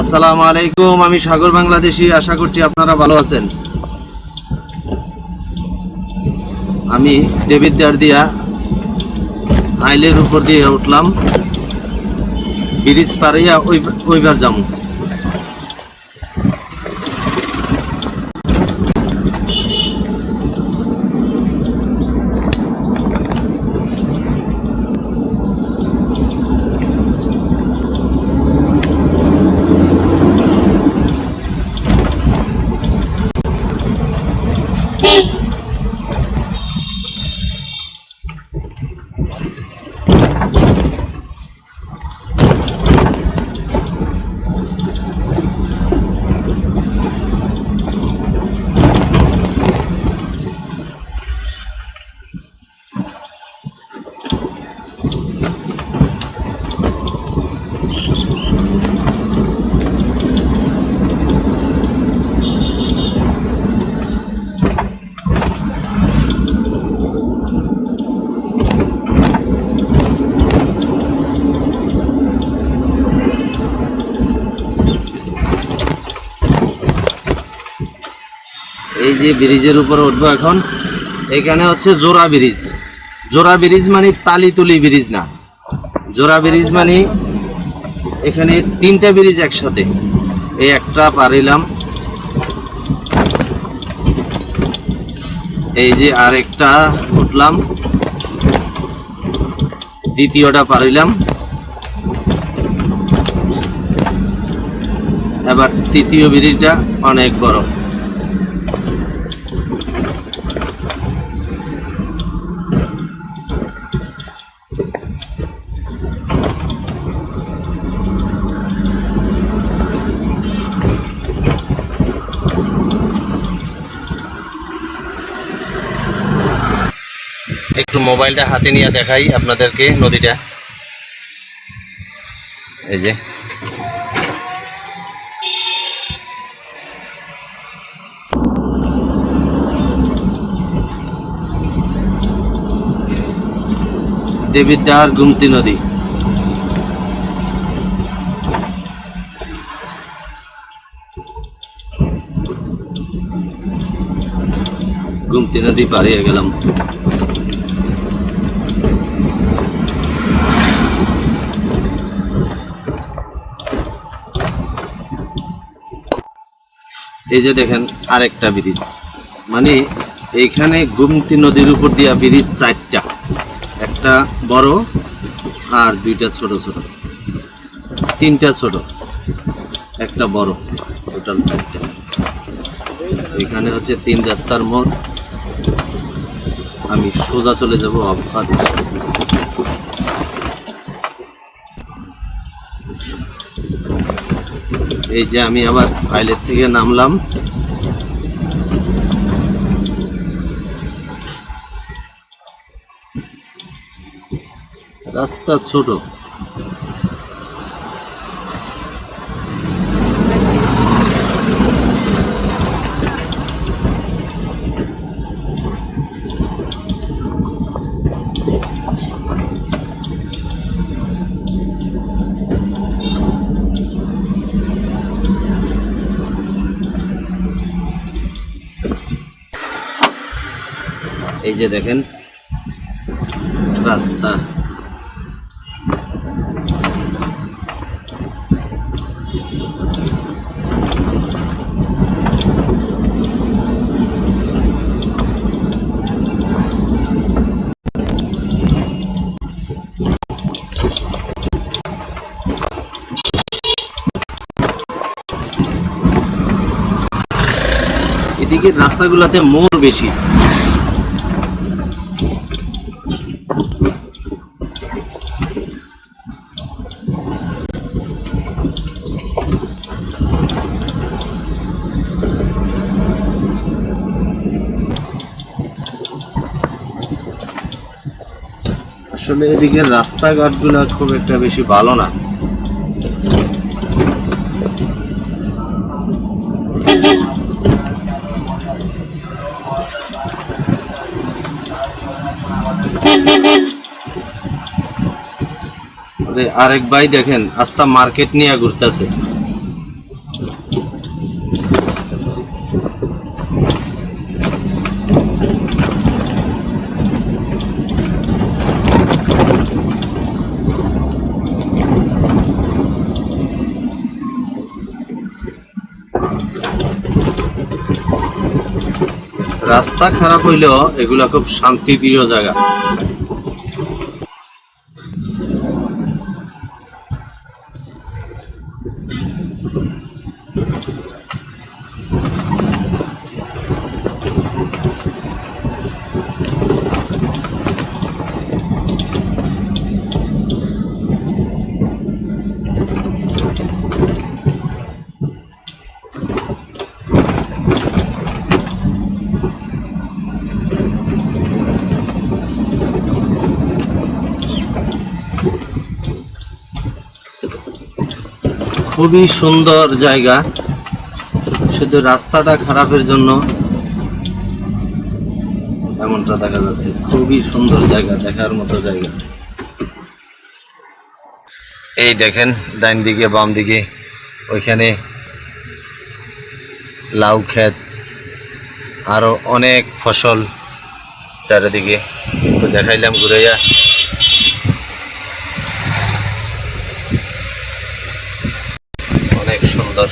আসসালামু আলাইকুম, আমি সাগর বাংলাদেশি, আশা করছি আপনারা ভালো আছেন। আমি দেবিদ্বার দিয়া আইলের উপর দিয়ে উঠলাম। ব্রিজ পাড়িয়া ওইবার যাব। এই যে ব্রিজের উপরে উঠবো এখন, এখানে হচ্ছে জোড়া ব্রিজ। জোড়া ব্রিজ মানে তালিতুলি ব্রিজ না। জোড়া ব্রিজ মানে এখানে তিনটা ব্রিজ একসাথে। এই একটা পারিলাম। এই যে আরেকটা উঠলাম। দ্বিতীয়টা পারিলাম। এবার তৃতীয় ব্রিজটা অনেক বড়। একটু মোবাইলটা হাতে নিয়ে দেখাই আপনাদেরকে নদীটা। এই যে। দেবিদ্বার গুমতি নদী। গুমতি নদী পাড়িয়ে গেলাম। এই যে দেখেন আরেকটা ব্রিজ। মানে এইখানে গুমতি নদীর উপর দিয়া ব্রিজ চারটা। একটা বড় আর দুইটা ছোট ছোট। তিনটা ছোট, একটা বড়, টোটাল চারটা। এখানে হচ্ছে তিন রাস্তার মোড়। আমি সোজা চলে যাব অবাধে এই যে আমি আবার ফাইলের থেকে নামলাম। রাস্তা ছোট। এই যে দেখেন রাস্তা। এদিকে রাস্তাগুলোতে মোর বেশি। আসলে এদিকে রাস্তাঘাট রাস্তাঘাটগুলো খুব একটা বেশি ভালো না। আরে আরেক ভাই দেখেন, আস্তা মার্কেট নিয়ে ঘুরতেছে। রাস্তা খারাপ হইলেও এগুলা খুব শান্তিপ্রিয় জায়গা। খুবই সুন্দর জায়গা। শুধু রাস্তাটা খারাপের জন্য এমনটা দেখা যাচ্ছে। খুবই সুন্দর জায়গা, দেখার মতো জায়গা। এই দেখেন ডাইন দিকে, বাম দিকে, ওইখানে লাউ ক্ষেত, আরও অনেক ফসল চারিদিকে। দেখাইলাম ঘুরাইয়া অনেক সুন্দর।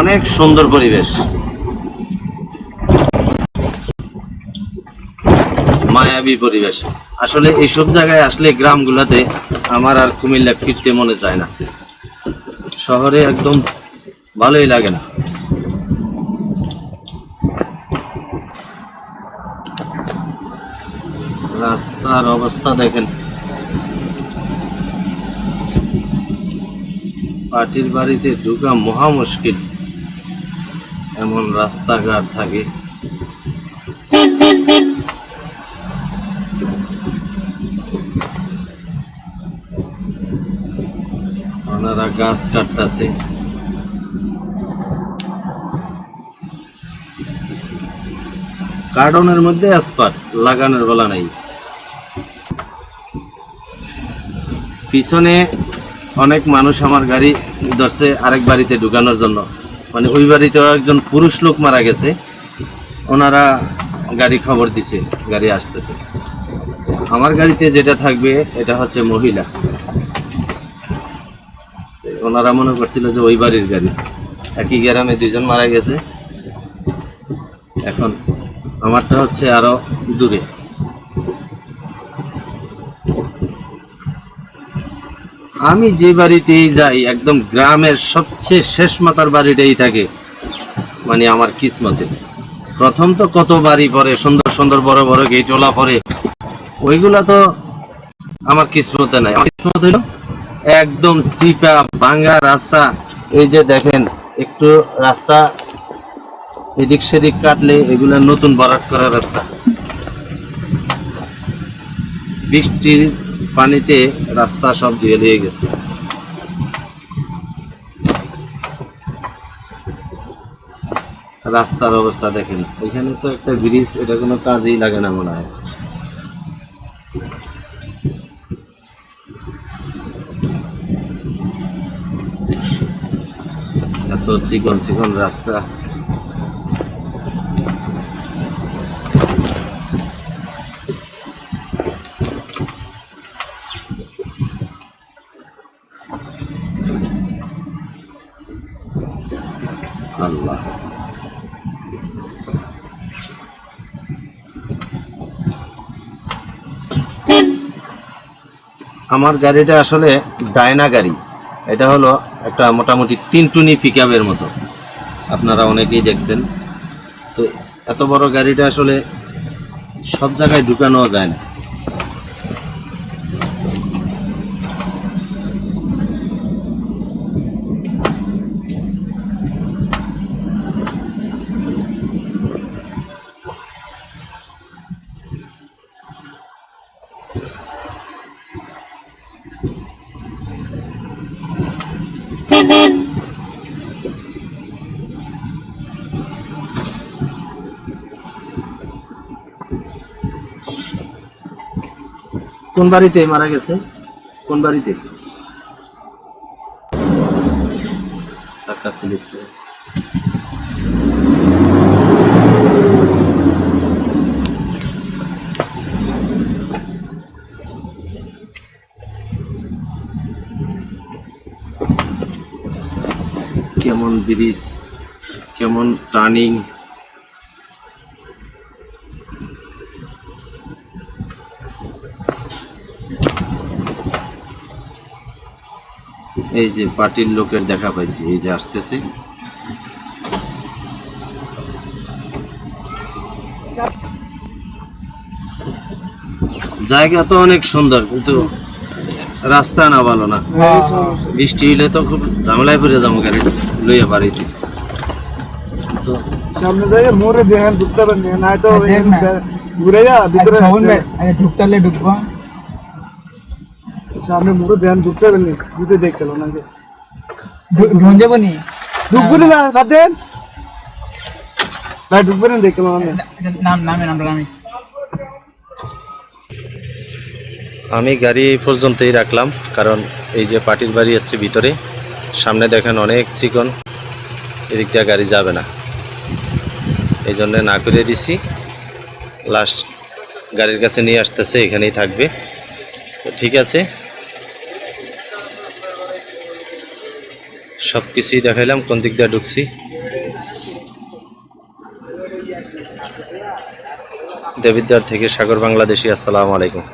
অনেক সুন্দর পরিবেশ। মায়াবী পরিবেশ। আসলে এইসব জায়গায় আসলে গ্রামগুলোতে আমার আর কুমিল্লা ফিরতে মনে চায় না। শহরে একদম ভালোই লাগে না। রাস্তার অবস্থা দেখেন। পার্টির বাড়িতে ঢুকা মহা মুশকিল। এমন রাস্তাঘাট থাকে। ওনারা গাছ কাটতেছে। কার্ডনের মধ্যে অ্যাসপাট লাগানোর বেলা নাই। পিছনে অনেক মানুষ আমার গাড়ি ধরছে আরেক বাড়িতে ঢুকানোর জন্য। মানে ওই বাড়িতেও একজন পুরুষ লোক মারা গেছে। ওনারা গাড়ি খবর দিছে, গাড়ি আসতেছে। আমার গাড়িতে যেটা থাকবে, এটা হচ্ছে মহিলা। ওনারা মনে করছিল যে ওই বাড়ির গাড়ি। একই গ্রামে দুইজন মারা গেছে। এখন আমারটা হচ্ছে আরও দূরে। আমি যে বাড়িতেই যাই, একদম গ্রামের সবচেয়ে শেষ মাথার বাড়িটাই থাকে মানে আমার কিসমতে। প্রথম তো কত বাড়ি পরে, সুন্দর সুন্দর বড় বড় গেটওয়ালা পরে। ওইগুলা তো আমার কিসমতে নাই। আমার কিসমত হইল একদম চিপা ভাঙ্গা রাস্তা। এই যে দেখেন, একটু রাস্তা, এদিক সেদিক কাটলে এগুলা নতুন বরাট করা রাস্তা। বৃষ্টির পানিতে রাস্তা সব ধুয়ে গেছে। রাস্তার অবস্থা দেখেন, এখানে তো একটা ব্রিজ, এটা কোনো কাজেই লাগে না মনে হয়। এত চিকন চিকন রাস্তা। আল্লাহ। আমার গাড়িটা আসলে ডায়না গাড়ি। এটা হলো একটা মোটামুটি তিন টুনি পিক মতো। আপনারা অনেকেই দেখছেন। তো এত বড় গাড়িটা আসলে সব জায়গায় ঢুকানো যায় না। কোন বাড়িতে মারা গেছে? কোন বাড়িতে? করে কেমন ব্রিজ কেমন টার্নিং? এই যে পার্টির লোকের দেখা পাইছি এই যে আসতেছে। জায়গা তো অনেক সুন্দর কিন্তু রাস্তা না ভালো না। বৃষ্টি হইলে তো খুব ঝামেলায় পড়ে যাব গাড়ি লইয়া বাড়িতে তো সামনে যাই মোড়ে দেখেন ঢুকতে পারেন না তো ঘুরে যা ভিতরে ঢুকতে মোড়ে দেখেন ঢুকতে ঘুরে দেখতে না যে। ঢুন যাব নি ঢুকবো না বাদ দেন। ভাই ঢুকবে না দেখতে নাম নামে নামটা নামে। আমি গাড়ি এই পর্যন্তই রাখলাম কারণ এই যে পার্টির বাড়ি হচ্ছে ভিতরে সামনে দেখেন অনেক চিকন এদিক দিয়ে গাড়ি যাবে না। এই জন্য না করে দিছি। লাস্ট গাড়ির কাছে নিয়ে আসতেছে এখানেই থাকবে। তো ঠিক আছে। সব কিছুই দেখাইলাম কোন দিক দিয়ে ঢুকছি। দেবিদ্বার থেকে সাগর বাংলাদেশি আসসালামু আলাইকুম।